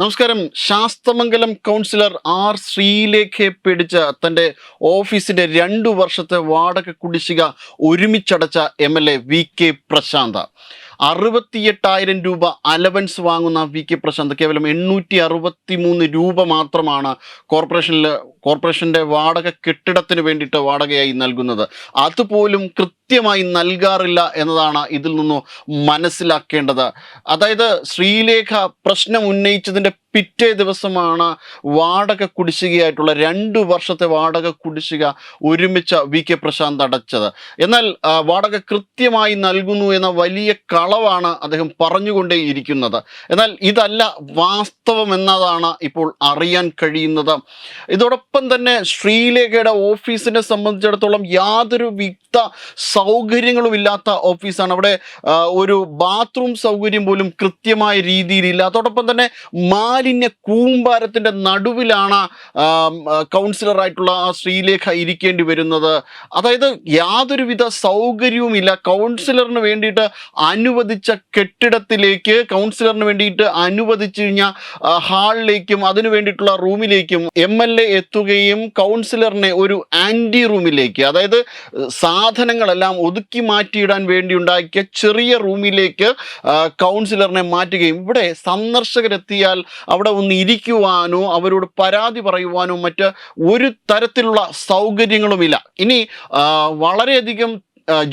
നമസ്കാരം. Sasthamangalam councillor R ശ്രീലേഖയെ പിടിച്ച തന്റെ ഓഫീസിന്റെ രണ്ടു വർഷത്തെ വാടക കുടിശ്ശിക ഒരുമിച്ചടച്ച M L A V K Prashanth. അറുപത്തിയെട്ടായിരം രൂപ അലവൻസ് വാങ്ങുന്ന വി കെ പ്രശാന്ത്. കേവലം എണ്ണൂറ്റി അറുപത്തി മൂന്ന് രൂപ മാത്രമാണ് കോർപ്പറേഷനിൽ കോർപ്പറേഷന്റെ വാടക കെട്ടിടത്തിന് വേണ്ടിയിട്ട് വാടകയായി നൽകുന്നത്. അതുപോലും കൃത്യമായി നൽകാറില്ല എന്നതാണ് ഇതിൽ നിന്ന് മനസ്സിലാക്കേണ്ടത്. അതായത് ശ്രീലേഖ പ്രശ്നം ഉന്നയിച്ചതിന്റെ പിറ്റേ ദിവസമാണ് വാടക കുടിശ്ശികയായിട്ടുള്ള രണ്ട് വർഷത്തെ വാടക കുടിശ്ശിക ഒരുമിച്ച് വി കെ പ്രശാന്ത് അടച്ചത്. എന്നാൽ വാടക കൃത്യമായി നൽകുന്നു എന്ന വലിയ കളവാണ് അദ്ദേഹം പറഞ്ഞുകൊണ്ടേയിരിക്കുന്നത് എന്നാൽ ഇതല്ല വാസ്തവം എന്നതാണ് ഇപ്പോൾ അറിയാൻ കഴിയുന്നത്. ഇതോടൊപ്പം തന്നെ ശ്രീലേഖയുടെ ഓഫീസിനെ സംബന്ധിച്ചിടത്തോളം യാതൊരു വിക്ത സൗകര്യങ്ങളും ഇല്ലാത്ത ഓഫീസാണ്. അവിടെ ഒരു ബാത്റൂം സൗകര്യം പോലും കൃത്യമായ രീതിയിലില്ല. അതോടൊപ്പം തന്നെ മാലിന്യ കൂമ്പാരത്തിന്റെ നടുവിലാണ് കൗൺസിലറായിട്ടുള്ള ആ ശ്രീലേഖ ഇരിക്കേണ്ടി വരുന്നത്. അതായത് യാതൊരുവിധ സൗകര്യവും ഇല്ല കൗൺസിലറിന് വേണ്ടിയിട്ട് അനുവദിച്ച കെട്ടിടത്തിലേക്ക് കൗൺസിലറിന് വേണ്ടിയിട്ട് അനുവദിച്ചു കഴിഞ്ഞ ഹാളിലേക്കും അതിനു വേണ്ടിയിട്ടുള്ള റൂമിലേക്കും എം എൽ എ എത്തുകയും കൗൺസിലറിനെ ഒരു ആന്റി റൂമിലേക്ക് അതായത് ഏഹ്, സാധനങ്ങളെല്ലാം ഒതുക്കി മാറ്റിയിടാൻ വേണ്ടി ഉണ്ടാക്കിയ ചെറിയ റൂമിലേക്ക് കൗൺസിലറിനെ മാറ്റുകയും ഇവിടെ സന്ദർശകരെത്തിയാൽ അവിടെ ഒന്ന് ഇരിക്കുവാനോ അവരോട് പരാതി പറയുവാനോ മറ്റ് ഒരു തരത്തിലുള്ള സൗകര്യങ്ങളുമില്ല. ഇനി വളരെയധികം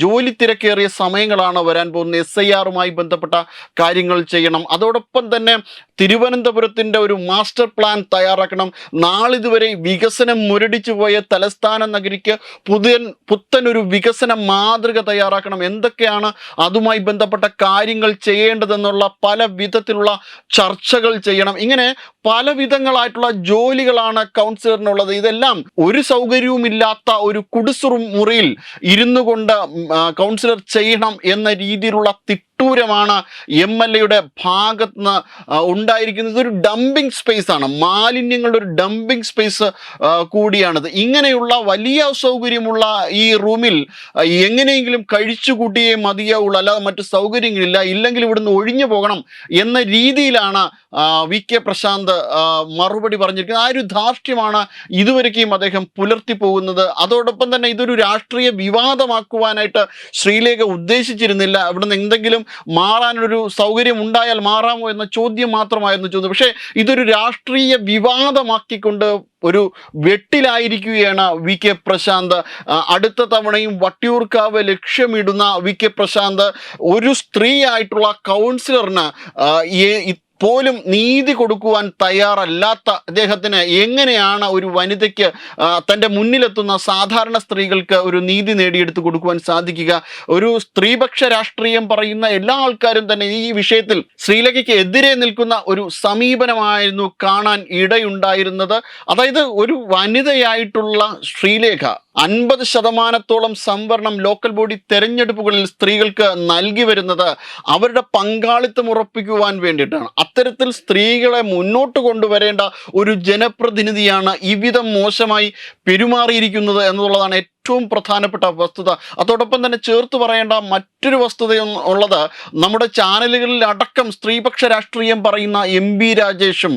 ജോലി തിരക്കേറിയ സമയങ്ങളാണ് വരാൻ പോകുന്നത്. എസ് ഐ ആറുമായി ബന്ധപ്പെട്ട കാര്യങ്ങൾ ചെയ്യണം. അതോടൊപ്പം തന്നെ തിരുവനന്തപുരത്തിന്റെ ഒരു മാസ്റ്റർ പ്ലാൻ തയ്യാറാക്കണം. നാളിതുവരെ വികസനം മുരടിച്ചു പോയ തലസ്ഥാന നഗരിക്ക് പുതിയ പുത്തനൊരു വികസന മാതൃക തയ്യാറാക്കണം. എന്തൊക്കെയാണ് അതുമായി ബന്ധപ്പെട്ട കാര്യങ്ങൾ ചെയ്യേണ്ടതെന്നുള്ള പല വിധത്തിലുള്ള ചർച്ചകൾ ചെയ്യണം. ഇങ്ങനെ പല വിധങ്ങളായിട്ടുള്ള ജോലികളാണ് കൗൺസിലറിനുള്ളത്. ഇതെല്ലാം ഒരു സൗകര്യവുമില്ലാത്ത ഒരു കുടിസുറും മുറിയിൽ ഇരുന്നു കൊണ്ട് കൗൺസിലർ ചെയ്യണം എന്ന രീതിയിലുള്ള തിട്ടൂരമാണ് എം എൽ എയുടെ ഭാഗത്ത് നിന്ന് ഉണ്ടായിരിക്കുന്നത്. ഒരു ഡംപിങ് സ്പേസ് ആണ്. മാലിന്യങ്ങളുടെ ഒരു ഡംപിങ് സ്പേസ് കൂടിയാണിത്. ഇങ്ങനെയുള്ള വലിയ സൗകര്യമുള്ള ഈ റൂമിൽ എങ്ങനെയെങ്കിലും കഴിച്ചുകൂട്ടിയേ മതിയാവുള്ളൂ. അല്ലാതെ മറ്റു സൗകര്യങ്ങളില്ല. ഇല്ലെങ്കിൽ ഇവിടുന്ന് ഒഴിഞ്ഞു പോകണം എന്ന രീതിയിലാണ് വി. കെ. പ്രശാന്ത് മറുപടി പറഞ്ഞിരിക്കുന്നത്. ആ ഒരു ധാർഷ്ട്യമാണ് ഇതുവരെയും അദ്ദേഹം പുലർത്തി പോകുന്നത്. അതോടൊപ്പം തന്നെ ഇതൊരു രാഷ്ട്രീയ വിവാദമാക്കുവാനായിട്ട് ശ്രീലേഖ ഉദ്ദേശിച്ചിരുന്നില്ല. ഇവിടുന്ന് എന്തെങ്കിലും മാറാനൊരു സൗകര്യം ഉണ്ടായാൽ മാറാമോ എന്ന ചോദ്യം മാത്രമായിരുന്നു ചോദ്യം. പക്ഷേ ഇതൊരു രാഷ്ട്രീയ വിവാദമാക്കിക്കൊണ്ട് ഒരു വെട്ടിലായിരിക്കുകയാണ് വി കെ പ്രശാന്ത്. അടുത്ത തവണയും വട്ടിയൂർക്കാവ് ലക്ഷ്യമിടുന്ന വി കെ പ്രശാന്ത് ഒരു സ്ത്രീ ആയിട്ടുള്ള കൗൺസിലറിന് പോലും നീതി കൊടുക്കുവാൻ തയ്യാറല്ലാത്ത അദ്ദേഹത്തിന് എങ്ങനെയാണ് ഒരു വനിതയ്ക്ക് തന്റെ മുന്നിലെത്തുന്ന സാധാരണ സ്ത്രീകൾക്ക് ഒരു നീതി നേടിയെടുത്ത് കൊടുക്കുവാൻ സാധിക്കുക? ഒരു സ്ത്രീപക്ഷ രാഷ്ട്രീയം പറയുന്ന എല്ലാ ആൾക്കാരും തന്നെ ഈ വിഷയത്തിൽ ശ്രീലങ്കയ്ക്ക് എതിരെ നിൽക്കുന്ന ഒരു സമീപനമായിരുന്നു കാണാൻ ഇടയുണ്ടായിരുന്നത്. അതായത് ഒരു വനിതയായിട്ടുള്ള ശ്രീലേഖ അൻപത് ശതമാനത്തോളം സംവരണം ലോക്കൽ ബോഡി തെരഞ്ഞെടുപ്പുകളിൽ സ്ത്രീകൾക്ക് നൽകി വരുന്നത് അവരുടെ പങ്കാളിത്തം ഉറപ്പിക്കുവാൻ വേണ്ടിയിട്ടാണ്. അത്തരത്തിൽ സ്ത്രീകളെ മുന്നോട്ട് കൊണ്ടുവരേണ്ട ഒരു ജനപ്രതിനിധിയാണ് ഇവിധം മോശമായി പെരുമാറിയിരിക്കുന്നത് എന്നുള്ളതാണ് ഏറ്റവും പ്രധാനപ്പെട്ട വസ്തുത. അതോടൊപ്പം തന്നെ ചേർത്ത് പറയേണ്ട മറ്റൊരു വസ്തുത ഉള്ളത് നമ്മുടെ ചാനലുകളിൽ അടക്കം സ്ത്രീപക്ഷ രാഷ്ട്രീയം പറയുന്ന എം ബി രാജേഷും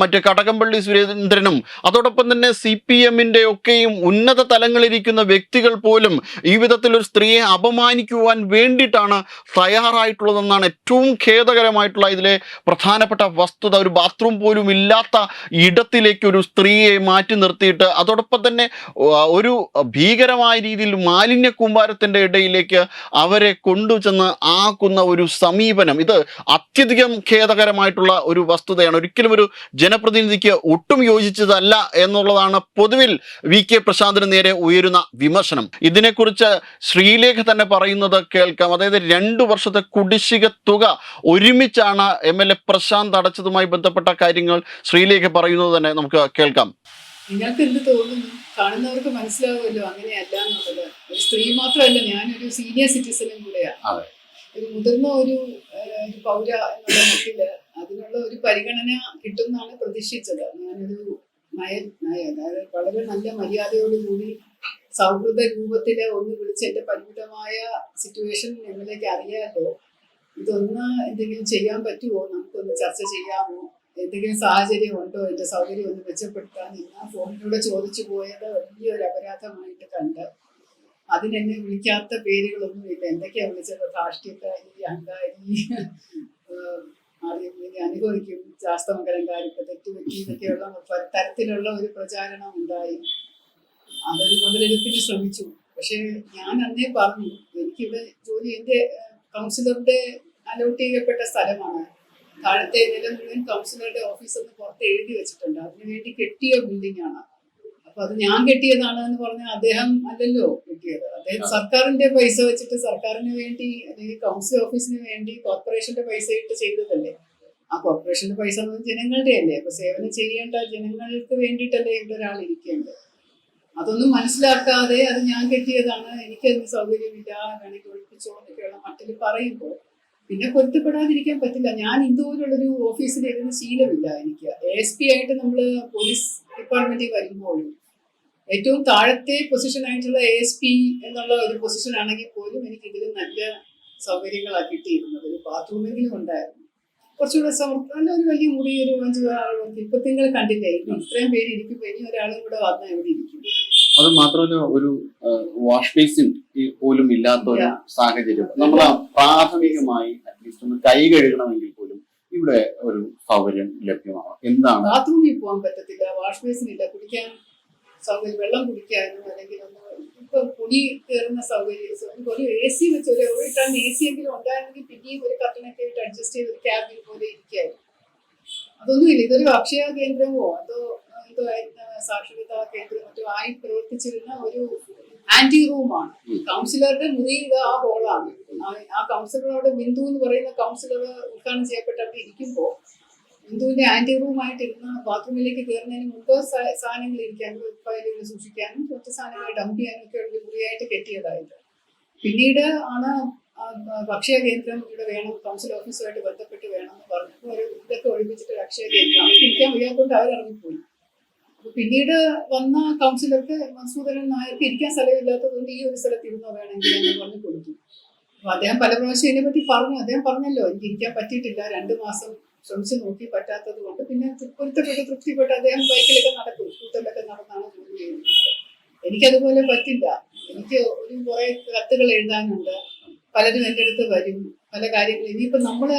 മറ്റ് കടകംപള്ളി സുരേന്ദ്രനും അതോടൊപ്പം തന്നെ സി പി എമ്മിന്റെ ഒക്കെയും ഉന്നത തലങ്ങളിരിക്കുന്ന വ്യക്തികൾ പോലും ഈ വിധത്തിലൊരു സ്ത്രീയെ അപമാനിക്കുവാൻ വേണ്ടിയിട്ടാണ് തയ്യാറായിട്ടുള്ളതെന്നാണ് ഏറ്റവും ഖേദകരമായിട്ടുള്ള ഇതിലെ പ്രധാനപ്പെട്ട വസ്തുത. ഒരു ബാത്റൂം പോലും ഇല്ലാത്ത ഇടത്തിലേക്ക് ഒരു സ്ത്രീയെ മാറ്റി നിർത്തിയിട്ട് അതോടൊപ്പം തന്നെ ഒരു ഒരു ഭീകരമായ രീതിയിൽ മാലിന്യ കൂമ്പാരത്തിന്റെ ഇടയിലേക്ക് അവരെ കൊണ്ടുചെന്ന് ആക്കുന്ന ഒരു സമീപനം. ഇത് അത്യധികം ഖേദകരമായിട്ടുള്ള ഒരു വസ്തുതയാണ്. ഒരിക്കലും ഒരു ജനപ്രതിനിധിക്ക് ഒട്ടും യോജിച്ചതല്ല എന്നുള്ളതാണ് പൊതുവിൽ വി കെ പ്രശാന്തിന് നേരെ ഉയരുന്ന വിമർശനം. ഇതിനെക്കുറിച്ച് ശ്രീലേഖ തന്നെ പറയുന്നത് കേൾക്കാം. അതായത് രണ്ടു വർഷത്തെ കുടിശ്ശിക തുക ഒരുമിച്ചാണ് എം എൽ എ പ്രശാന്ത് അടച്ചതുമായി ബന്ധപ്പെട്ട കാര്യങ്ങൾ ശ്രീലേഖ പറയുന്നത് തന്നെ നമുക്ക് കേൾക്കാം. നിങ്ങൾക്ക് എന്ത് തോന്നുന്നു? കാണുന്നവർക്ക് മനസ്സിലാവുമല്ലോ അങ്ങനെയല്ല എന്നുള്ളത് ഒരു സ്ത്രീ മാത്രമല്ല ഞാനൊരു സീനിയർ സിറ്റിസണും കൂടെയാണ്. ഒരു മുതിർന്ന ഒരു ഒരു പൗര എന്നുള്ള മട്ടിൽ അതിനുള്ള ഒരു പരിഗണന കിട്ടുമെന്നാണ് പ്രതീക്ഷിച്ചത്. ഞാനൊരു നയ നയ അതായത് വളരെ നല്ല മര്യാദയോടുകൂടി സൗഹൃദ രൂപത്തിൽ ഒന്ന് വിളിച്ച് എന്റെ പരിമിതമായ സിറ്റുവേഷൻ ഞങ്ങളിലേക്ക് അറിയാമല്ലോ ഇതൊന്ന് എന്തെങ്കിലും ചെയ്യാൻ പറ്റുമോ നമുക്കൊന്ന് ചർച്ച ചെയ്യാമോ? എന്തെങ്കിലും സാഹചര്യം ഉണ്ടോ എന്റെ സൗകര്യം ഒന്ന് മെച്ചപ്പെടുത്താൻ ഞാൻ ഫോണിലൂടെ ചോദിച്ചു പോയത് വലിയൊരു അപരാധമായിട്ട് കണ്ട്. അതിനെന്നെ വിളിക്കാത്ത പേരുകളൊന്നും ഇല്ല. എന്തൊക്കെയാ വിളിച്ചത്? ധാർഷ്ട്യക്കാരി അങ്കാരി ഇനി അനുഭവിക്കും? കാര്യത്തെ തെറ്റുപറ്റി എന്നൊക്കെയുള്ള തരത്തിലുള്ള ഒരു പ്രചാരണം ഉണ്ടായി. അതൊരു മുതലെടുപ്പിന് ശ്രമിച്ചു. പക്ഷെ ഞാൻ അന്നേ പറഞ്ഞു എനിക്കിവിടെ ജോലി എന്റെ കൗൺസിലറുടെ അലോട്ട് ചെയ്യപ്പെട്ട സ്ഥലമാണ്. താഴത്തെ നില മുഴുവൻ കൗൺസിലറുടെ ഓഫീസ് ഒന്ന് പുറത്ത് എഴുതി വെച്ചിട്ടുണ്ട്. അതിനുവേണ്ടി കെട്ടിയ ബിൽഡിംഗ് ആണ്. അപ്പൊ അത് ഞാൻ കെട്ടിയതാണ് എന്ന് പറഞ്ഞാൽ അദ്ദേഹം അല്ലല്ലോ കെട്ടിയത്. അദ്ദേഹം സർക്കാരിന്റെ പൈസ വെച്ചിട്ട് സർക്കാരിന് വേണ്ടി അല്ലെങ്കിൽ കൗൺസിൽ ഓഫീസിന് വേണ്ടി കോർപ്പറേഷന്റെ പൈസ ഇട്ട് ചെയ്തതല്ലേ? ആ കോർപ്പറേഷന്റെ പൈസ എന്ന് പറഞ്ഞാൽ ജനങ്ങളുടെ അല്ലേ? അപ്പൊ സേവനം ചെയ്യേണ്ട ജനങ്ങൾക്ക് വേണ്ടിയിട്ടല്ലേ ഇവിടെ ഒരാൾ ഇരിക്കേണ്ടത്? അതൊന്നും മനസ്സിലാക്കാതെ അത് ഞാൻ കെട്ടിയതാണ് എനിക്ക് അതിന് സൗകര്യമില്ല വേണമെങ്കിൽ ഒഴിപ്പിച്ചോ എന്നൊക്കെയുള്ള മട്ടിൽ പറയുമ്പോൾ പിന്നെ പൊരുത്തപ്പെടാതിരിക്കാൻ പറ്റില്ല. ഞാൻ ഇതുപോലുള്ളൊരു ഓഫീസിൽ ഇരുന്ന് ശീലമില്ല എനിക്ക്. എസ് പി ആയിട്ട് നമ്മൾ പോലീസ് ഡിപ്പാർട്ട്മെന്റിൽ വരുമ്പോഴും ഏറ്റവും താഴത്തെ പൊസിഷൻ ആയിട്ടുള്ള എ എസ് പി എന്നുള്ള ഒരു പൊസിഷൻ ആണെങ്കിൽ പോലും എനിക്ക് ഇതിൽ നല്ല സൗകര്യങ്ങളാണ് കിട്ടിയിരുന്നത്. ഒരു ബാത്റൂമെങ്കിലും ഉണ്ടായിരുന്നു. കുറച്ചുകൂടെ സമർ- നല്ല ഒരു വലിയ മുറി ഒരു അഞ്ച് ആളുകൾക്ക് ഇപ്പൊ നിങ്ങൾ കണ്ടില്ലേ? ഇത്രയും പേര് ഇരിക്കുമ്പോൾ ഇനി ഒരാളും കൂടെ വന്നാൽ എവിടെ ഇരിക്കും. അത് മാത്രമല്ല ഒരു വാഷ് ബേസിൻ പോലും ഇല്ലാത്ത ഒരു സാഹചര്യം. നമ്മൾ പ്രാഥമികമായി അറ്റ്ലീസ്റ്റ് ഒന്ന് കൈ കഴുകണമെങ്കിൽ പോലും ഇവിടെ ഒരു സൗകര്യം ലഭ്യമാണ് എന്താണ്? ബാത്റൂമിൽ പോകാൻ പറ്റത്തില്ല. വാഷ് ബേസിൻ ഇല്ല. കുടിക്കാൻ സൗകര്യം വെള്ളം കുടിക്കാനും അല്ലെങ്കിൽ ഒന്ന് ഇപ്പൊ പൊടി കയറുന്ന സൗകര്യം ഒരു എ സി വെച്ച് ഒരു ഇട്ടാണ് എ സി എങ്കിലും ഉണ്ടായിരുന്നെങ്കിൽ പിന്നെയും ഒരു കട്ടനൊക്കെ ഇട്ട് അഡ്ജസ്റ്റ് ചെയ്ത് ഒരു ക്യാബിൽ പോലെ ഇരിക്കായിരുന്നു. അതൊന്നുമില്ല. ഇതൊരു അക്ഷയ കേന്ദ്രമോ? അതോ ആയിരുന്ന സാക്ഷരതാ കേന്ദ്രം മറ്റും ആയി പ്രവർത്തിച്ചിരുന്ന ഒരു ആന്റി റൂമാണ്. കൗൺസിലറുടെ മുറി ഇത് ആ ഹോളാണ് ആ- കൗൺസിലറോട് ബിന്ദു എന്ന് പറയുന്ന കൗൺസിലർ ഉദ്ഘാടനം ചെയ്യപ്പെട്ട് അവിടെ ഇരിക്കുമ്പോൾ ബിന്ദുവിന്റെ ആന്റി റൂമായിട്ട് ഇരുന്ന ബാത്റൂമിലേക്ക് കയറുന്നതിന് മുമ്പ് സാധനങ്ങൾ ഇരിക്കാനും ഫയലുകൾ സൂക്ഷിക്കാനും കുറച്ച് സാധനങ്ങൾ ഡംപ് ചെയ്യാനും ഒക്കെ ഉള്ള മുറിയായിട്ട് കെട്ടിയതായിട്ട്. പിന്നീട് ആണ് ഭക്ഷ്യ കേന്ദ്രം ഇവിടെ വേണം കൗൺസിൽ ഓഫീസുമായിട്ട് ബന്ധപ്പെട്ട് വേണം എന്ന് പറഞ്ഞപ്പോൾ ഇതൊക്കെ ഒഴിപ്പിച്ചിട്ട് അക്ഷയ കേന്ദ്രം. ഇരിക്കാൻ വയ്യാത്തതുകൊണ്ട് അപ്പൊ പിന്നീട് വന്ന കൗൺസിലർക്ക് മസൂദരൻ നായർക്ക് ഇരിക്കാൻ സ്ഥലമില്ലാത്തതുകൊണ്ട് ഈ ഒരു സ്ഥലത്ത് ഇരുന്നോ വേണമെങ്കിൽ എന്ന് പറഞ്ഞു കൊടുത്തു. അപ്പൊ അദ്ദേഹം പല പ്രാവശ്യം ഇതിനെ പറ്റി പറഞ്ഞു. അദ്ദേഹം പറഞ്ഞല്ലോ എനിക്ക് ഇരിക്കാൻ പറ്റിയിട്ടില്ല. രണ്ടു മാസം ശ്രമിച്ചു നോക്കി പറ്റാത്തത് കൊണ്ട് പിന്നെ പൊരുത്തപ്പെട്ട് തൃപ്തിപ്പെട്ട് അദ്ദേഹം ബൈക്കിലൊക്കെ നടക്കും. കൂത്തലൊക്കെ നടന്നാണ് ജോലി ചെയ്യുന്നത്. എനിക്കതുപോലെ പറ്റില്ല. എനിക്ക് ഒരു കുറെ കത്തുകൾ എഴുതാനുണ്ട്. പലരും എന്റെ അടുത്ത് വരും. പല കാര്യങ്ങളും ഇനിയിപ്പോ നമ്മൾ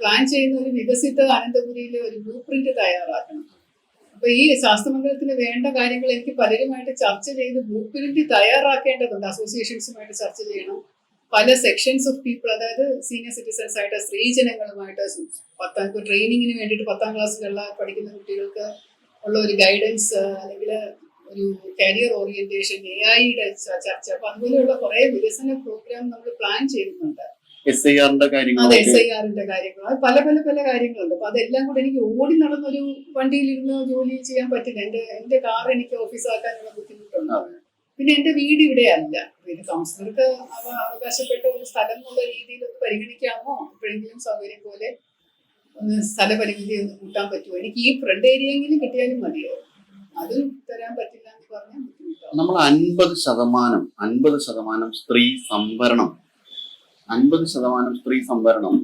പ്ലാൻ ചെയ്യുന്ന ഒരു വികസിത അനന്തപുരിയിലെ ഒരു ബ്ലൂ പ്രിന്റ് തയ്യാറാക്കണം. അപ്പൊ ഈ ശാസ്ത്രമംഗലത്തിന് വേണ്ട കാര്യങ്ങൾ എനിക്ക് പലരുമായിട്ട് ചർച്ച ചെയ്ത് ബ്ലൂ പ്രിന്റ് തയ്യാറാക്കേണ്ടതുണ്ട്. അസോസിയേഷൻസുമായിട്ട് ചർച്ച ചെയ്യണം. പല സെക്ഷൻസ് ഓഫ് പീപ്പിൾ അതായത് സീനിയർ സിറ്റിസൺസ് ആയിട്ട് സ്ത്രീജനങ്ങളുമായിട്ട് പത്താം ട്രെയിനിങ്ങിന് വേണ്ടിയിട്ട് പത്താം ക്ലാസ്സിലുള്ള പഠിക്കുന്ന കുട്ടികൾക്ക് ഉള്ള ഒരു ഗൈഡൻസ് അല്ലെങ്കിൽ ഒരു കരിയർ ഓറിയന്റേഷൻ എ ഐയുടെ ചർച്ച. അപ്പൊ അതുപോലെയുള്ള കുറെ വികസന പ്രോഗ്രാം നമ്മൾ പ്ലാൻ ചെയ്യുന്നുണ്ട് എസ് ഐ ആറിന്റെ അതെ കാര്യങ്ങളൊക്കെ എസ് ഐ ആറിന്റെ കാര്യങ്ങൾ. പല പല പല കാര്യങ്ങളുണ്ട്. അപ്പൊ അതെല്ലാം കൂടെ എനിക്ക് ഓടി നടന്നൊരു വണ്ടിയിലിരുന്ന് ജോലി ചെയ്യാൻ പറ്റില്ല. എന്റെ എന്റെ കാർ എനിക്ക് ഓഫീസാക്കാനുള്ള ബുദ്ധിമുട്ടുണ്ട്. പിന്നെ എന്റെ വീട് ഇവിടെ അല്ല പിന്നെ കൗൺസിലർക്ക് അവ അവകാശപ്പെട്ട ഒരു സ്ഥലം എന്നുള്ള രീതിയിൽ ഒന്ന് പരിഗണിക്കാമോ? എപ്പോഴെങ്കിലും സൗകര്യം പോലെ ഒന്ന് സ്ഥലപരിമിതി ഒന്ന് കൂട്ടാൻ പറ്റുമോ? എനിക്ക് ഈ ഫ്രണ്ട് ഏരിയയെങ്കിലും കിട്ടിയാലും മതിയോ? അതും തരാൻ പറ്റില്ല എന്ന് പറഞ്ഞാൽ നമ്മൾ അൻപത് ശതമാനം അൻപത് ശതമാനം സ്ത്രീ സംവരണം അൻപത് ശതമാനം സ്ത്രീ സംവരണം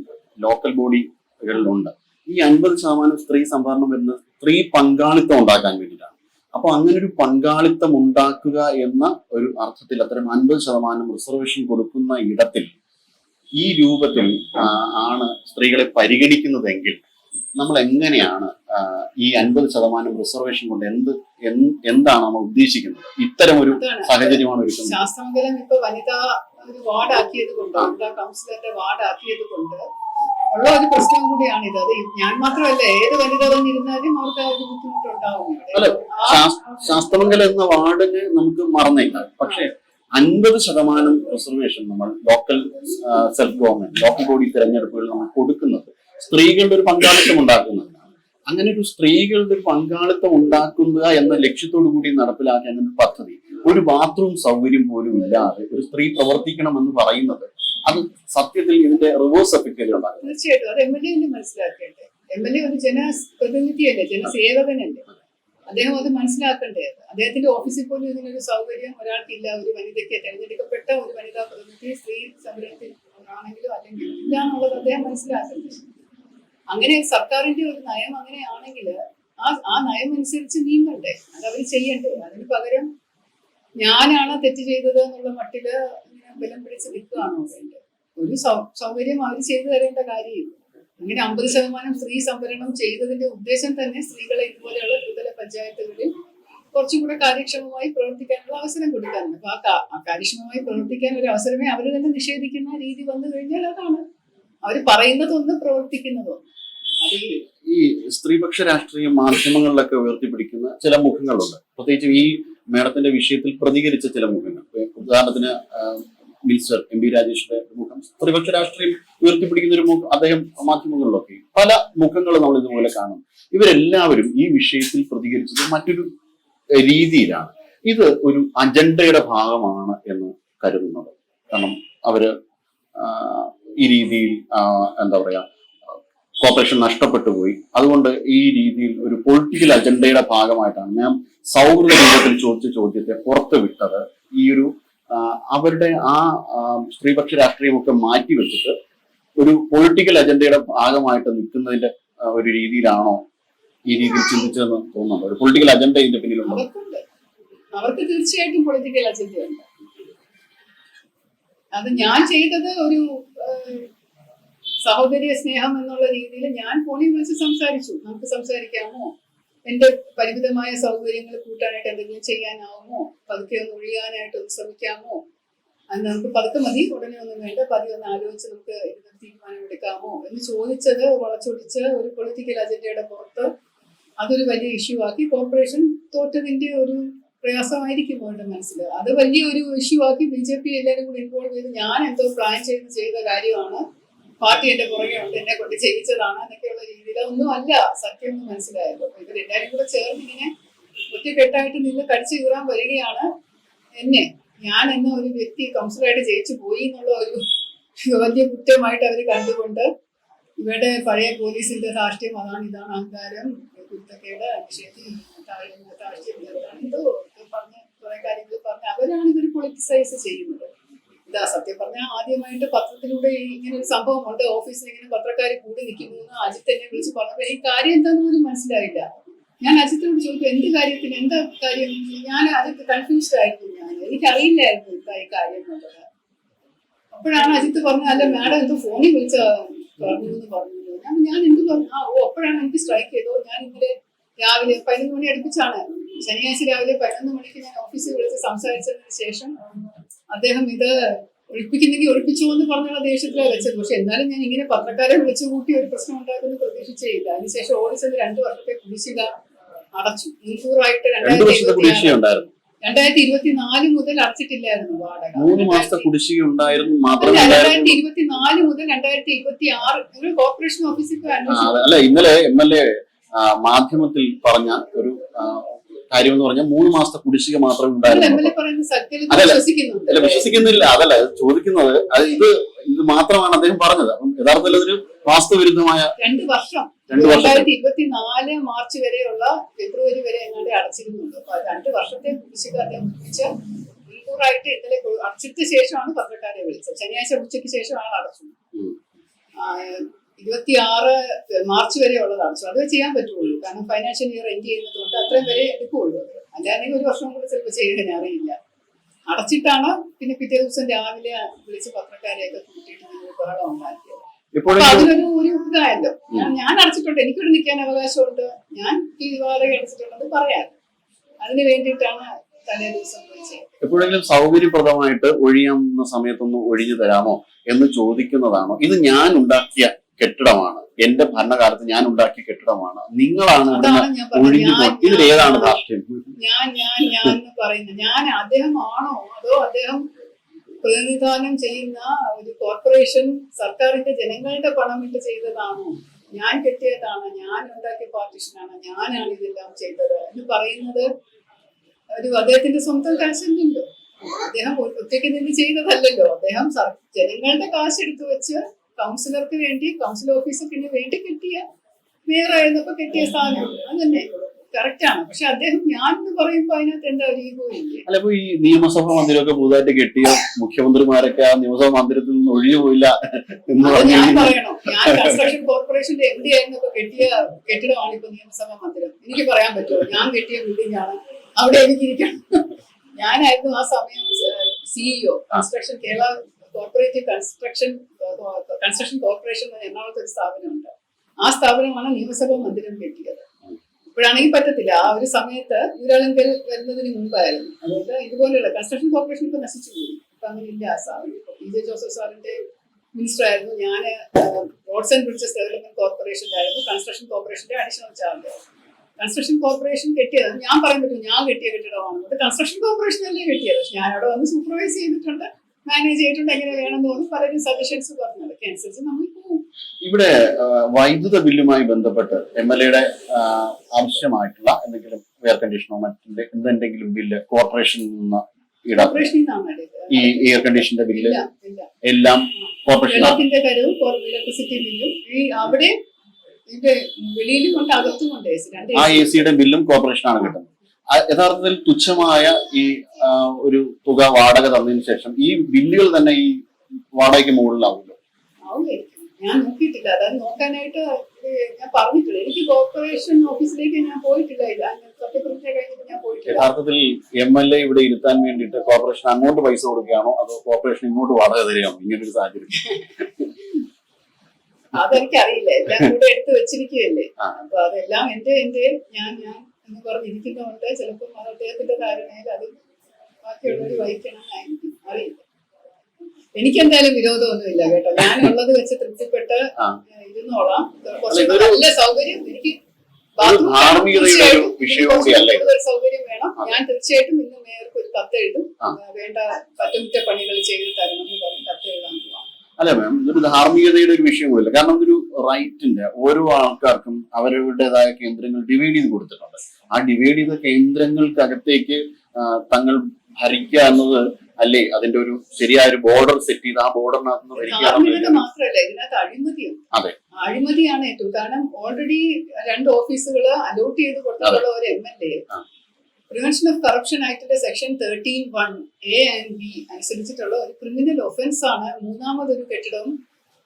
ലോക്കൽ ബോഡികളിലുണ്ട് ഈ അൻപത് ശതമാനം സ്ത്രീ സംവരണം വരുന്നത് സ്ത്രീ പങ്കാളിത്തം ഉണ്ടാക്കാൻ വേണ്ടിയിട്ടാണ്. അപ്പൊ അങ്ങനെ ഒരു പങ്കാളിത്തം ഉണ്ടാക്കുക എന്ന ഒരു അർത്ഥത്തിൽ അത്തരം അൻപത് ശതമാനം റിസർവേഷൻ കൊടുക്കുന്ന ഇടത്തിൽ ഈ രൂപത്തിൽ ആണ് സ്ത്രീകളെ പരിഗണിക്കുന്നതെങ്കിൽ നമ്മൾ എങ്ങനെയാണ് ഈ അൻപത് ശതമാനം റിസർവേഷൻ കൊണ്ട് എന്ത് എന്ത് എന്താണ് നമ്മൾ ഉദ്ദേശിക്കുന്നത്? ഇത്തരം ഒരു സാഹചര്യമാണ് ശാസ്ത്രമംഗലം ഇപ്പൊ വനിതാ ഒരു വാർഡാക്കിയത് കൊണ്ട് വനിതാ കൗൺസിലറിന്റെ വാർഡാക്കിയത് കൊണ്ട് ഉള്ള ഒരു പ്രശ്നം കൂടിയാണ് ഇത് അത് ഞാൻ മാത്രമല്ല ഏത് വനിത വന്നിരുന്നാലും അവർക്ക് ആ ഒരു ബുദ്ധിമുട്ടുണ്ടാവും ശാസ്ത്രമംഗലം എന്ന വാർഡിന് നമുക്ക് മറന്നേക്കാം പക്ഷെ അൻപത് ശതമാനം റിസർവേഷൻ നമ്മൾ local self government local body തിരഞ്ഞെടുപ്പുകൾ നമ്മൾ കൊടുക്കുന്നത് സ്ത്രീകളുടെ ഒരു പങ്കാളിത്തം ഉണ്ടാക്കുന്നതിനാണ് അങ്ങനെ ഒരു സ്ത്രീകളുടെ ഒരു പങ്കാളിത്തം ഉണ്ടാക്കുക എന്ന ലക്ഷ്യത്തോടു കൂടി നടപ്പിലാക്കാൻ ഒരു പദ്ധതി. ഒരു ബാത്റൂം സൗകര്യം പോലും ഇല്ലാതെ ഒരു സ്ത്രീ പ്രവർത്തിക്കണം എന്ന് പറയുന്നത് അത് സത്യത്തിൽ ഇതിന്റെ റിവേഴ്സ് എഫക്റ്റുകൾ ഉണ്ടാകും. തീർച്ചയായിട്ടും. മനസ്സിലാക്കേണ്ടത് എം എൽ എ ഒരു ജനപ്രതിനിധിയല്ലേ ജനസേവകനല്ലേ? അദ്ദേഹം അത് മനസ്സിലാക്കണ്ടേ? അദ്ദേഹത്തിന്റെ ഓഫീസിൽ പോലും ഇതിനൊരു സൗകര്യം ഒരാൾക്കില്ല. ഒരു വനിതയ്ക്ക് തെരഞ്ഞെടുക്കപ്പെട്ട ഒരു വനിതാ പ്രതിനിധി സ്ത്രീ സംരംഭത്തിൽ ആണെങ്കിലും അല്ലെങ്കിൽ ഇല്ല എന്നുള്ളത് അദ്ദേഹം മനസ്സിലാക്കണ്ടേ? അങ്ങനെ സർക്കാരിന്റെ ഒരു നയം അങ്ങനെയാണെങ്കിൽ ആ ആ നയം അനുസരിച്ച് നീങ്ങണ്ടേ അവർ ചെയ്യണ്ടേ? അതിന് പകരം ഞാനാണ് തെറ്റ് ചെയ്തത് എന്നുള്ള മട്ടിൽ ഇങ്ങനെ ബലം പിടിച്ച് നിൽക്കുകയാണോ വേണ്ടത്? ഒരു സൗകര്യം അവർ ചെയ്തു തരേണ്ട കാര്യമില്ല. അങ്ങനെ അമ്പത് ശതമാനം സ്ത്രീ സംവരണം ചെയ്തതിന്റെ ഉദ്ദേശം തന്നെ സ്ത്രീകളെ ഇതുപോലെയുള്ള ത്രിതല പഞ്ചായത്തുകളിൽ കുറച്ചും കൂടെ കാര്യക്ഷമമായി പ്രവർത്തിക്കാനുള്ള അവസരം കൊടുക്കാറുണ്ട്. അപ്പൊ ആ കാര്യക്ഷമമായി പ്രവർത്തിക്കാൻ ഒരു അവസരമേ അവർ തന്നെ നിഷേധിക്കുന്ന രീതി വന്നു കഴിഞ്ഞാൽ അതാണ്. അവർ പറയുന്നതൊന്ന് പ്രവർത്തിക്കുന്നതൊന്ന് ഈ സ്ത്രീപക്ഷ രാഷ്ട്രീയ മാധ്യമങ്ങളിലൊക്കെ ഉയർത്തിപ്പിടിക്കുന്ന ചില മുഖങ്ങളുണ്ട്. പ്രത്യേകിച്ചും ഈ മേഡത്തിന്റെ വിഷയത്തിൽ പ്രതികരിച്ച ചില മുഖങ്ങൾ. ഉദാഹരണത്തിന് മിനിസ്റ്റർ എം ബി രാജേഷിന്റെ മുഖം. സ്ത്രീപക്ഷ രാഷ്ട്രീയം ഉയർത്തിപ്പിടിക്കുന്ന ഒരു മുഖം അദ്ദേഹം മാധ്യമങ്ങളിലൊക്കെ. പല മുഖങ്ങൾ നമ്മൾ ഇതുപോലെ കാണും. ഇവരെല്ലാവരും ഈ വിഷയത്തിൽ പ്രതികരിച്ചത് മറ്റൊരു രീതിയിലാണ്. ഇത് ഒരു അജണ്ടയുടെ ഭാഗമാണ് എന്ന് കരുതുന്നത്. കാരണം അവർ ഈ രീതിയിൽ എന്താ പറയാ കോർപ്പറേഷൻ നഷ്ടപ്പെട്ടു പോയി. അതുകൊണ്ട് ഈ രീതിയിൽ ഒരു പൊളിറ്റിക്കൽ അജണ്ടയുടെ ഭാഗമായിട്ടാണ് ഞാൻ സൗഹൃദ രൂപത്തിൽ ചോദിച്ച ചോദ്യത്തെ പുറത്തു വിട്ടത്. ഈ ഒരു അവരുടെ ആ സ്ത്രീപക്ഷ രാഷ്ട്രീയമൊക്കെ മാറ്റി വെച്ചിട്ട് ഒരു പൊളിറ്റിക്കൽ അജണ്ടയുടെ ഭാഗമായിട്ട് നിൽക്കുന്നതിന്റെ ഒരു രീതിയിലാണോ ഈ രീതിയിൽ ചിന്തിച്ചതെന്ന് തോന്നുന്നുണ്ട്? ഒരു പൊളിറ്റിക്കൽ അജണ്ട ഇതിന്റെ പിന്നിലുണ്ടോ? അവർക്ക് തീർച്ചയായിട്ടും പൊളിറ്റിക്കൽ അജണ്ടയുണ്ട് അത് ഞാൻ ചെയ്തത് ഒരു സഹോദര്യ സ്നേഹം എന്നുള്ള രീതിയിൽ ഞാൻ ഫോണിൽ വിളിച്ച് സംസാരിച്ചു. നമുക്ക് സംസാരിക്കാമോ? എന്റെ പരിമിതമായ സൗകര്യങ്ങൾ കൂട്ടാനായിട്ട് എന്തെങ്കിലും ചെയ്യാനാവുമോ? പതുക്കെ ഒന്ന് ഒഴിയാനായിട്ട് ഒന്ന് ശ്രമിക്കാമോ? അത് നമുക്ക് പതുക്കെ മതി ഉടനെ ഒന്നും വേണ്ട പതി ഒന്ന് ആലോചിച്ച് നമുക്ക് ഇതിന് തീരുമാനം എടുക്കാമോ? എന്ന് ചോദിച്ചത് വളച്ചൊടിച്ച് ഒരു പൊളിറ്റിക്കൽ അജണ്ടയുടെ പുറത്ത് അതൊരു വലിയ ഇഷ്യൂ ആക്കി. കോർപ്പറേഷൻ തോറ്റതിന്റെ ഒരു പ്രയാസമായിരിക്കും അവരുടെ മനസ്സിൽ അത് വലിയ ഒരു ഇഷ്യൂ ആക്കി ബി ജെ പി എല്ലാവരും കൂടി ഇൻവോൾവ് ചെയ്ത് ഞാൻ എന്തോ പ്ലാൻ ചെയ്ത് ചെയ്ത കാര്യമാണ്. പാർട്ടി എന്റെ പുറകെ ഉണ്ട് എന്നെ കൊണ്ട് ചെയ്യിച്ചതാണ് എന്നൊക്കെയുള്ള രീതിയിൽ ഒന്നും അല്ല സത്യം എന്ന് മനസ്സിലായല്ലോ. അപ്പൊ ഇവരെല്ലാരും കൂടെ ചേർന്ന് ഇങ്ങനെ ഒറ്റക്കെട്ടായിട്ട് നിന്ന് കടിച്ചു കീറാൻ വരികയാണ് എന്നെ. ഞാൻ എന്ന ഒരു വ്യക്തി കൗൺസിലറായിട്ട് ജയിച്ചു പോയി എന്നുള്ള ഒരു വലിയ കുറ്റമായിട്ട് അവർ കണ്ടുകൊണ്ട് ഇവരുടെ പഴയ പോലീസിന്റെ രാഷ്ട്രീയം അതാണ് ഇതാണ് അഹങ്കാരം കുരുത്തക്കയുടെ അക്ഷയത്തിൽ രാഷ്ട്രീയം എന്താണ് ഇതോ ഒക്കെ പറഞ്ഞ് കുറെ കാര്യങ്ങൾ പറഞ്ഞ് ഇവർ ചെയ്യുന്നത്. ഇതാ സത്യം പറഞ്ഞാൽ ആദ്യമായിട്ട് പത്രത്തിലൂടെ ഇങ്ങനെ ഒരു സംഭവം ഉണ്ട് ഓഫീസിൽ ഇങ്ങനെ പത്രക്കാർ കൂടി നിൽക്കുന്നു എന്ന് അജിത്ത് എന്നെ വിളിച്ച് പറഞ്ഞപ്പോൾ ഈ കാര്യം എന്താണെന്ന് പോലും മനസ്സിലായില്ല. ഞാൻ അജിത്തിനോട് ചോദിച്ചു എന്ത് കാര്യത്തിന്? എന്താ കാര്യം? ഞാൻ അജിത്ത് കൺഫ്യൂസ്ഡ് ആയിരുന്നു ഞാൻ. എനിക്കറിയില്ലായിരുന്നു ഈ കാര്യം എന്നുള്ളത്. അപ്പോഴാണ് അജിത്ത് പറഞ്ഞത് അല്ല മാഡം എന്തോ ഫോണിൽ വിളിച്ച പറഞ്ഞു എന്ന് പറഞ്ഞു ഞാൻ ഞാൻ എന്ത് പറഞ്ഞു? ആ ഓ അപ്പോഴാണ് എനിക്ക് സ്ട്രൈക്ക് ചെയ്തോ ഞാൻ ഇന്നലെ രാവിലെ പതിനൊന്ന് മണി അടുപ്പിച്ചാണ് ശനിയാഴ്ച രാവിലെ പതിനൊന്ന് മണിക്ക് ഞാൻ ഓഫീസിൽ വിളിച്ച് സംസാരിച്ചതിന് ശേഷം അദ്ദേഹം ഇത് ഒഴിപ്പിക്കുന്നെങ്കിൽ ഒഴിപ്പിച്ചു എന്ന് പറഞ്ഞുള്ള ദേഷ്യത്തിലാണ് വെച്ചത്. പക്ഷെ എന്നാലും ഞാൻ ഇങ്ങനെ പത്രക്കാരെ വിളിച്ചു കൂട്ടി ഒരു പ്രശ്നം ഉണ്ടാക്കുമെന്ന് പ്രതീക്ഷിച്ചേയില്ല അതിനുശേഷം ഓടിച്ചത് രണ്ടു വർഷത്തെ കുടിശ്ശിക അടച്ചു. മുൻകൂറായിട്ട് രണ്ടു രണ്ടായിരത്തി രണ്ടായിരത്തി ഇരുപത്തിനാല് മുതൽ അടച്ചിട്ടില്ലായിരുന്നു വാടക. മൂന്ന് മാസത്തെ കുടിശ്ശിക ഉണ്ടായിരുന്നു രണ്ടായിരത്തി ഇരുപത്തിനാല് മുതൽ രണ്ടായിരത്തി ഇരുപത്തി ആറ് ഒരു കോർപ്പറേഷൻ ഓഫീസിൽ. അല്ല ഇന്നലെ എം എൽ എ മാധ്യമത്തിൽ പറഞ്ഞ ഒരു കാര്യം എന്ന് പറഞ്ഞാൽ മൂന്ന് മാസത്തെ കുടിശ്ശിക മാത്രമേ ഉണ്ടായിരുന്നു അല്ല വിശ്വസിക്കുന്നില്ല. അതല്ല ചോദിക്കുന്നത് അത് ഇത് ഇത് മാത്രമാണ് അദ്ദേഹം പറഞ്ഞത്. അപ്പം യഥാർത്ഥത്തിൽ അതൊരു വാസ്തവിരുദ്ധമായ രണ്ട് വർഷം. രണ്ടായിരത്തി ഇരുപത്തിനാല് മാർച്ച് വരെയുള്ള ഫെബ്രുവരി വരെ എങ്ങാണ്ട് അടച്ചിരുന്നുണ്ട് അപ്പൊ രണ്ട് വർഷത്തെ കുടിശ്ശിക അദ്ദേഹം വിളിച്ച് മുൻകൂറായിട്ട് ഇന്നലെ അടച്ചിട്ട് ശേഷമാണ് പത്രക്കാരെ വിളിച്ചത്. ശനിയാഴ്ച ഉച്ചയ്ക്ക് ശേഷമാണ് അടച്ചത്. ഇരുപത്തിയാറ് മാർച്ച് വരെ ഉള്ളതാണ്. സോ അത് ചെയ്യാൻ പറ്റുള്ളൂ. കാരണം ഫൈനാൻഷ്യൽ ഇയർ എൻഡ് ചെയ്യുന്നത് കൊണ്ട് അത്രയും വരെ എടുക്കുള്ളൂ അല്ലാതെ ഒരു വർഷം കൂടെ ചിലപ്പോൾ ചെയ്യാൻ അറിയില്ല. അടച്ചിട്ടാണ് പിന്നെ പിറ്റേ ദിവസം രാവിലെ വിളിച്ച് പത്രക്കാരെയൊക്കെ കൂട്ടിയിട്ട് ബഹളം ഉണ്ടാക്കിയത്. അപ്പൊ അതിനൊരു ഒരു ഇതായല്ലോ. ഞാൻ ഞാൻ അടച്ചിട്ടുണ്ട്. എനിക്കൊരു നിൽക്കാൻ അവകാശമുണ്ട്. ഞാൻ ഈ വാടക അടച്ചിട്ടുണ്ടെന്ന് പറയാം. അതിന് വേണ്ടിയിട്ടാണ് തലേ ദിവസം വിളിച്ചത് എപ്പോഴെങ്കിലും സൗകര്യപ്രദമായിട്ട് ഒഴിയാവുന്ന സമയത്തൊന്ന് ഒഴിഞ്ഞു തരാമോ എന്ന് ചോദിക്കുന്നതാണോ? ഇത് ഞാൻ ഉണ്ടാക്കിയ കെട്ടിടമാണ്. എന്റെ ഭരണകാലത്ത് ഞാൻ ഉണ്ടാക്കിയ കെട്ടിടമാണ്. നിങ്ങളാണ് ഒഴിഞ്ഞു ഇതിൽ ഏതാണ് ധാർഷ്ട്യം? ഞാൻ ഞാൻ ഞാൻ എന്ന് പറയുന്നത്. ഞാൻ അദ്ദേഹമാണോ അതോ അദ്ദേഹം പ്രതിനിധാനം ചെയ്യുന്ന ഒരു കോർപ്പറേഷൻ സർക്കാരിന്റെ ജനങ്ങളുടെ പണം ഇട്ട് ചെയ്തതാണോ? ഞാൻ കെട്ടിയതാണ്. ഞാൻ ഉണ്ടാക്കിയ പാർട്ടിഷനാണ്. ഞാനാണ് ഇതെല്ലാം ചെയ്തത് എന്ന് പറയുന്നത് ഒരു അദ്ദേഹത്തിന്റെ സ്വന്തം കാശുണ്ടല്ലോ അദ്ദേഹം ഒറ്റയ്ക്ക് നിന്ന് ചെയ്തതല്ലല്ലോ. അദ്ദേഹം ജനങ്ങളുടെ കാശെടുത്തു വെച്ച് കൗൺസിലർക്ക് വേണ്ടി കൗൺസിൽ ഓഫീസർക്ക് വേണ്ടി കെട്ടിയ മേയറായിരുന്നപ്പോ കിട്ടിയ സാധനം അതന്നെ. കറക്റ്റാണ് പക്ഷെ അദ്ദേഹം ഞാൻ എന്ന് പറയുമ്പോ അതിനകത്ത് എന്താ ഒരു ഈഗോ ഇല്ലേ? അല്ല ഇപ്പൊ ഈ നിയമസഭാ മന്ദിരമൊക്കെ പുതുതായിട്ട് കെട്ടിയ മുഖ്യമന്ത്രിമാരൊക്കെ ആ നിയമസഭാ മന്ദിരത്തിൽ നിന്ന് ഒഴിഞ്ഞു പോയില്ല എന്ന് പറഞ്ഞു ഞാൻ പറയണം. ഞാൻ കൺസ്ട്രക്ഷൻ കോർപ്പറേഷന്റെ എം ഡി ആയിരുന്നപ്പോ കെട്ടിയ കെട്ടിടമാണ് ഇപ്പൊ നിയമസഭാ മന്ദിരം. എനിക്ക് പറയാൻ പറ്റുമോ ഞാൻ കെട്ടിയ ബിൽഡിംഗ് ആണ് അവിടെ എനിക്ക് ഇരിക്കണം. ഞാനായിരുന്നു ആ സമയം CEO construction Kerala cooperative construction construction corporation എന്ന എറണാകുളത്ത് ഒരു സ്ഥാപനമുണ്ട്. ആ സ്ഥാപനമാണ് നിയമസഭാ മന്ദിരം കെട്ടിയത്. ഇപ്പോഴാണെങ്കിൽ പറ്റത്തില്ല. ആ ഒരു സമയത്ത് ഊരാളുങ്കൽ വരുന്നതിന് മുമ്പായിരുന്നു. അതുകൊണ്ട് ഇതുപോലെയുള്ള കൺസ്ട്രക്ഷൻ കോർപ്പറേഷൻ ഇപ്പൊ നശിച്ചു പോയി. ഇപ്പൊ അങ്ങനെ ഇല്ല ആ സ്ഥാപനം പി ജെ ജോസഫ് സാറിന്റെ മിനിസ്റ്റർ ആയിരുന്നു. ഞാൻ റോഡ്സ് ആൻഡ് ബ്രിഡ്ജസ് ഡെവലപ്മെന്റ് കോർപ്പറേഷനിലായിരുന്നു കൺസ്ട്രക്ഷൻ കോർപ്പറേഷന്റെ അഡീഷണൽ ചാർജ് കൺസ്ട്രക്ഷൻ കോർപ്പറേഷൻ കെട്ടിയത്. ഞാൻ പറയാൻ പറ്റും ഞാൻ കെട്ടിയ കെട്ടിടമാണ്. അത് കൺസ്ട്രക്ഷൻ കോർപ്പറേഷൻ അല്ലേ കെട്ടിയത്. ഞാൻ അവിടെ വന്ന് സൂപ്പർവൈസ് ചെയ്തിട്ടുണ്ട്. മാനേജ് ചെയ്തിട്ടുണ്ട് എങ്ങനെ വേണം തോന്നുന്നു. പലരും സജഷൻസ് പറഞ്ഞു. അതൊക്കെ അനുസരിച്ച് നമ്മൾ ഇവിടെ വൈദ്യുത ബില്ലുമായി ബന്ധപ്പെട്ട് എം എൽ എയുടെ ആവശ്യമായിട്ടുള്ള എന്തെങ്കിലും എയർ കണ്ടീഷനോ മറ്റേ എന്തെങ്കിലും ബില്ല് കോർപ്പറേഷനിൽ നിന്ന് ഈ എയർ കണ്ടീഷന്റെ ബില്ല് എല്ലാം വെള്ളത്തിന്റെ കരവും ഇലക്ട്രിസിറ്റി ബില്ലും. ഈ അവിടെ ഇതിന്റെ വെളിയിലും കൊണ്ട് അകത്തും കൊണ്ട് ആ. എ സിയുടെ ബില്ലും കോർപ്പറേഷനാണ് കിട്ടുന്നത്. യഥാർത്ഥത്തിൽ തുച്ഛമായ ഈ ഒരു തുക വാടക തന്നതിന് ശേഷം ഈ ബില്ലുകൾ തന്നെ ഈ വാടകയ്ക്ക് മുകളിലാവുമല്ലോ. ഞാൻ നോക്കിയിട്ടില്ല. അതായത് നോക്കാനായിട്ട് ഞാൻ പറഞ്ഞിട്ടില്ല. എനിക്ക് കോർപ്പറേഷൻ ഓഫീസിലേക്ക് ഞാൻ പോയിട്ടില്ല. ഞാൻ സത്യപ്രതിജ്ഞ കഴിഞ്ഞിട്ട് ഞാൻ പോയിട്ടില്ല. യഥാർത്ഥത്തിൽ എം എൽ എ ഇവിടെ ഇരുത്താൻ വേണ്ടിയിട്ട് കോർപ്പറേഷൻ അങ്ങോട്ട് പൈസ കൊടുക്കുകയാണോ? അതോ കോർപ്പറേഷൻ ഇങ്ങോട്ട് വാടക തരികയാണോ? ഇങ്ങനെ ഒരു സാഹചര്യം. അതെനിക്കറിയില്ല. എല്ലാം കൂടെ എടുത്തു വെച്ചിരിക്കുകയല്ലേ. അപ്പൊ അതെല്ലാം എന്റെ എന്റെ ഞാൻ ഞാൻ എന്ന് പറഞ്ഞിരിക്കുന്നുണ്ട് ചിലപ്പോൾ അദ്ദേഹത്തിന്റെ ധാരണയിൽ അത് ബാക്കിയുള്ളവർ വഹിക്കണം എന്നായിരിക്കും. അറിയില്ല. എനിക്കെന്തായാലും വിരോധമൊന്നുമില്ല കേട്ടോ. ഞാനുള്ളത് വെച്ച് തൃപ്തിപ്പെട്ട്. ഇരുന്നോളാം. നല്ല സൗകര്യം എനിക്ക് സൗകര്യം വേണം. ഞാൻ തീർച്ചയായിട്ടും ഇന്ന് മേയർക്ക് ഒരു കത്ത് എഴുതും. വേണ്ട പറ്റമുറ്റ പണികൾ ചെയ്ത് തരണം എന്ന് പറഞ്ഞ് കത്ത് എഴുതാൻ പോവാം. അല്ല മാം ഇതൊരു ധാർമ്മികതയുടെ ഒരു വിഷയം കൂടില്ല കാരണം ഇതൊരു റൈറ്റിന്റെ ഓരോ ആൾക്കാർക്കും അവരുടേതായ കേന്ദ്രങ്ങൾ ഡിവൈഡ് ചെയ്ത് കൊടുത്തിട്ടുണ്ട്. ആ ഡിവൈഡ് ചെയ്ത കേന്ദ്രങ്ങൾക്കകത്തേക്ക് തങ്ങൾ ഭരിക്കുക എന്നത് അല്ലേ അതിന്റെ ഒരു ശരിയായ ഒരു ബോർഡർ സെറ്റ് ചെയ്ത് ആ ബോർഡറിനകത്ത് നിന്ന് ഭരിക്കുക മാത്രമല്ല ഇതിനകത്ത് അഴിമതിയും അതെ. അഴിമതിയാണ് ഏറ്റവും കാരണം ഓൾറെഡി രണ്ട് ഓഫീസുകൾ അലോട്ട് ചെയ്ത് കൊടുത്തിട്ടുള്ള ഒരു M L A prevention of corruption ആക്ടിന്റെ section thirteen one A and B അനുസരിച്ചിട്ടുള്ള ഒരു ക്രിമിനൽ ഒഫൻസ് ആണ് മൂന്നാമതൊരു കെട്ടിടവും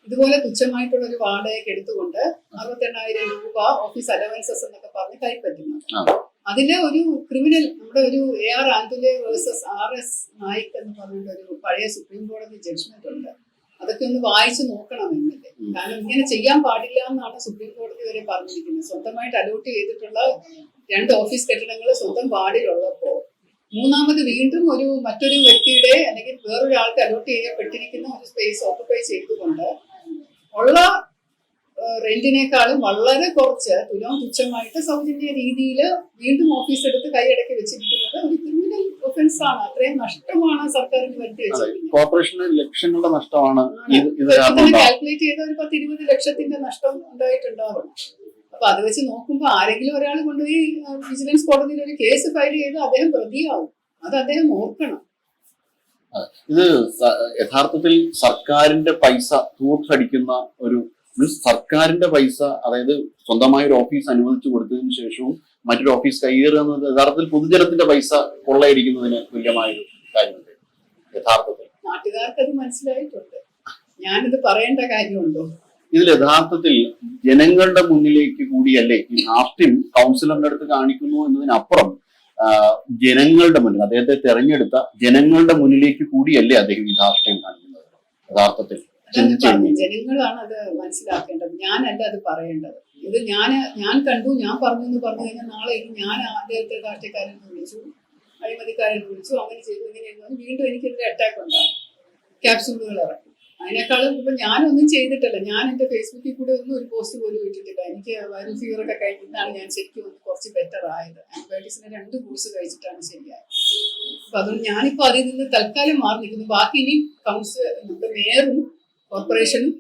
ഇതുപോലെ തുച്ഛമായിട്ടുള്ള ഒരു വാടകയ്ക്ക് എടുത്തുകൊണ്ട് അറുപത്തെണ്ണായിരം രൂപ ഓഫീസ് അലവൻസസ് എന്നൊക്കെ പറഞ്ഞ് കൈപ്പറ്റുന്നത്. അതിലെ ഒരു ക്രിമിനൽ നമ്മുടെ ഒരു A R Antulay versus R S Nayak എന്ന് പറഞ്ഞിട്ട് ഒരു പഴയ സുപ്രീം കോടതി ജഡ്ജ്മെന്റ് ഉണ്ട്. അതൊക്കെ ഒന്ന് വായിച്ചു നോക്കണം എന്നല്ലേ കാരണം ഇങ്ങനെ ചെയ്യാൻ പാടില്ല എന്നാണ് സുപ്രീം കോടതി വരെ പറഞ്ഞിരിക്കുന്നത്. സ്വന്തമായിട്ട് അലോട്ട് ചെയ്തിട്ടുള്ള രണ്ട് ഓഫീസ് കെട്ടിടങ്ങൾ സ്വന്തം വാർഡിലുള്ളപ്പോ മൂന്നാമത് വീണ്ടും ഒരു മറ്റൊരു വ്യക്തിയുടെ അല്ലെങ്കിൽ വേറൊരാൾക്ക് അലോട്ട് ചെയ്യപ്പെട്ടിരിക്കുന്ന ഒരു സ്പേസ് ഓക്കുപൈ ചെയ്തുകൊണ്ട് ഉള്ള റെന്റിനേക്കാളും വളരെ കുറച്ച് തുലം തുച്ഛമായിട്ട് സൗജന്യ രീതിയിൽ വീണ്ടും ഓഫീസ് എടുത്ത് കൈയടക്കി വെച്ചിരിക്കുന്നത് ഒരു ക്രിമിനൽ ഒഫൻസ് ആണ്. അത്രയും നഷ്ടമാണ് സർക്കാരിന് വരുത്തി വെച്ചത് കോർപ്പറേഷന് ലക്ഷങ്ങളുടെ നഷ്ടമാണ്. കാൽക്കുലേറ്റ് ചെയ്ത ഒരു പത്ത് ഇരുപത് ലക്ഷത്തിന്റെ നഷ്ടം ഉണ്ടായിട്ടുണ്ടാവണം അപ്പൊ അത് വെച്ച് നോക്കുമ്പോ ആരെങ്കിലും ഒരാൾ കൊണ്ടുപോയി വിജിലൻസ് കോടതിയിൽ ഒരു കേസ് ഫയൽ ചെയ്ത് അദ്ദേഹം പ്രതിയാവും. അത് അദ്ദേഹം ഓർക്കണം. ഇത് യഥാർത്ഥത്തിൽ സർക്കാരിന്റെ പൈസ തൂർത്തടിക്കുന്ന ഒരു മീൻസ് സർക്കാരിന്റെ പൈസ അതായത് സ്വന്തമായ ഒരു ഓഫീസ് അനുവദിച്ചു കൊടുത്തതിന് ശേഷവും മറ്റൊരു ഓഫീസ് കൈയേറുക എന്നത് യഥാർത്ഥത്തിൽ പൊതുജനത്തിന്റെ പൈസ കൊള്ളയടിക്കുന്നതിന് തുല്യമായൊരു കാര്യമുണ്ട് യഥാർത്ഥത്തിൽ. നാട്ടുകാർക്ക് അത് മനസ്സിലായിട്ടുണ്ട്. ഞാനിത് പറയേണ്ട കാര്യമുണ്ടോ? ഇതിൽ യഥാർത്ഥത്തിൽ ജനങ്ങളുടെ മുന്നിലേക്ക് കൂടിയല്ലേ ഈ ധാർഷ്ട്യം കൗൺസിലറിന്റെ അടുത്ത് കാണിക്കുന്നു എന്നതിനപ്പുറം ജനങ്ങളുടെ മുന്നിൽ അദ്ദേഹത്തെ തെരഞ്ഞെടുത്ത ജനങ്ങളുടെ മുന്നിലേക്ക് കൂടിയല്ലേ അദ്ദേഹം ഈ ധാർഷ്ട്യം കാണിക്കുന്നത്? യഥാർത്ഥത്തിൽ. ജനങ്ങളാണ് അത് മനസ്സിലാക്കേണ്ടത്. ഞാനല്ല അത് പറയേണ്ടത്. ഇത് ഞാൻ ഞാൻ കണ്ടു ഞാൻ പറഞ്ഞു എന്ന് പറഞ്ഞു കഴിഞ്ഞാൽ നാളെ ഇനി ഞാൻ ആദ്യത്തെ രാഷ്ട്രീയക്കാരൻ എന്ന് വിളിച്ചു അഴിമതിക്കാരൻ വിളിച്ചു അങ്ങനെ ചെയ്തു ഇങ്ങനെ വീണ്ടും എനിക്കെതിരെ അറ്റാക്ക് ഉണ്ടാകും ക്യാപ്സൂളുകൾ ഇറക്കും. അതിനേക്കാളും ഇപ്പൊ ഞാനൊന്നും ചെയ്തിട്ടില്ല. ഞാൻ എന്റെ ഫേസ്ബുക്കിൽ കൂടെ ഒന്നും ഒരു പോസ്റ്റ് പോലും ഇട്ടിട്ടില്ല. എനിക്ക് വൈറൽ ഫീവർ ഒക്കെ കഴിഞ്ഞിട്ടാണ് ഞാൻ ശരിക്കും കുറച്ച് ബെറ്റർ ആയത്. ആന്റിബയോട്ടിക്സിന് രണ്ട് കോഴ്സ് കഴിച്ചിട്ടാണ് ശരിയായത്. അപ്പൊ അതുകൊണ്ട് ഞാനിപ്പോ അതിൽ നിന്ന് തൽക്കാലം മാറി നിൽക്കുന്നു. ബാക്കി ഇനി കൗൺസിൽ നമ്മുടെ മേയറും കോർപ്പറേഷനും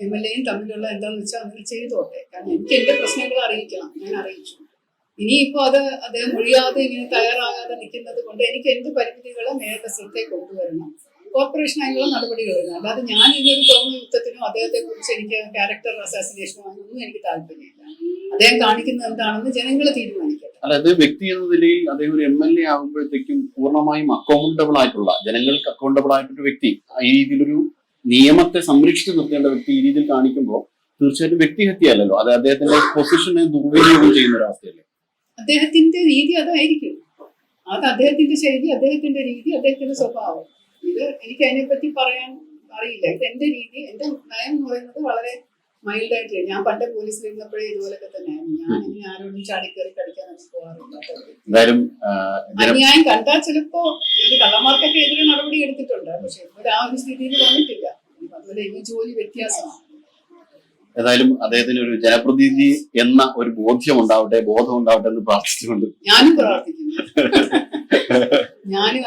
എം എൽ എയും തമ്മിലുള്ള എന്താന്ന് വെച്ചാൽ അങ്ങനെ ചെയ്തോട്ടെ. കാരണം എനിക്ക് എന്റെ പ്രശ്നങ്ങൾ അറിയിക്കണം. ഞാൻ അറിയിച്ചു. ഇനിയിപ്പോ അത് അദ്ദേഹം ഒഴിയാതെ ഇങ്ങനെ തയ്യാറാകാതെ നിൽക്കുന്നത് കൊണ്ട് എനിക്ക് എന്റെ പരിമിതികളെ നേരത്തെ ശ്രദ്ധയിൽ കൊണ്ടുവരണം. കോർപ്പറേഷൻ അതിനുള്ള നടപടികൾ വരുന്നത് അല്ലാതെ ഞാൻ ഇതൊരു തുറന്ന യുദ്ധത്തിനോ അദ്ദേഹത്തെ കുറിച്ച് എനിക്ക് ക്യാരക്ടർ അസാസിനേഷനോ അതിനൊന്നും എനിക്ക് താല്പര്യമില്ല. അദ്ദേഹം കാണിക്കുന്നത് എന്താണെന്ന് ജനങ്ങൾ തീരുമാനിക്കട്ടെ. അതായത് വ്യക്തി എന്ന നിലയിൽ അദ്ദേഹം ഒരു എം എൽ എ ആകുമ്പോഴത്തേക്കും പൂർണമായും അക്കൗണ്ടബിൾ ആയിട്ടുള്ള ജനങ്ങൾക്ക് അക്കൗണ്ടബിൾ ആയിട്ടൊരു വ്യക്തി ഈ രീതിയിലൊരു നിയമത്തെ സംരക്ഷിച്ചു നിർത്തേണ്ട വ്യക്തി ഈ രീതിയിൽ കാണിക്കുമ്പോൾ തീർച്ചയായിട്ടും വ്യക്തിഹത്യയല്ലല്ലോ. അത് അദ്ദേഹത്തിന്റെ പൊസിഷനെ ദുർവിനിയോഗം ചെയ്യുന്ന ഒരു അവസ്ഥയല്ലേ? അദ്ദേഹത്തിന്റെ രീതി അതായിരിക്കും. അത് അദ്ദേഹത്തിന്റെ ശൈലി അദ്ദേഹത്തിന്റെ രീതി അദ്ദേഹത്തിന്റെ സ്വഭാവം. ഇത് എനിക്ക് അതിനെപ്പറ്റി പറയാൻ അറിയില്ല. ഇത് എന്റെ രീതി എന്റെ നയം എന്ന് പറയുന്നത് വളരെ മൈൽഡ് ആയിട്ട് ഞാൻ പണ്ട് പോലീസിൽ ഇരുന്നപ്പോഴേ ഇതുപോലൊക്കെ തന്നെയായിരുന്നു. ഞാൻ ഇങ്ങനെ ആരോടും ചാടിക്കേറി കടിക്കാൻ പോകാറില്ല. അന്യായം കണ്ടാൽ ചിലപ്പോ കള്ളന്മാർക്കൊക്കെ എതിരെ നടപടി എടുത്തിട്ടുണ്ട്. പക്ഷെ ഒരു ആ ഒരു സ്ഥിതിയിൽ വന്നിട്ടില്ല. അതുപോലെ ഈ ജോലി വ്യത്യാസമാണ് ഏതായാലും അദ്ദേഹത്തിന് ഒരു ജനപ്രതിനിധി എന്ന ഒരു ബോധ്യം ഉണ്ടാവട്ടെ ബോധം ഉണ്ടാവട്ടെ എന്ന് പ്രാർത്ഥിച്ചുകൊണ്ട്. ഞാനും പ്രാർത്ഥിക്കുന്നു. ഞാനും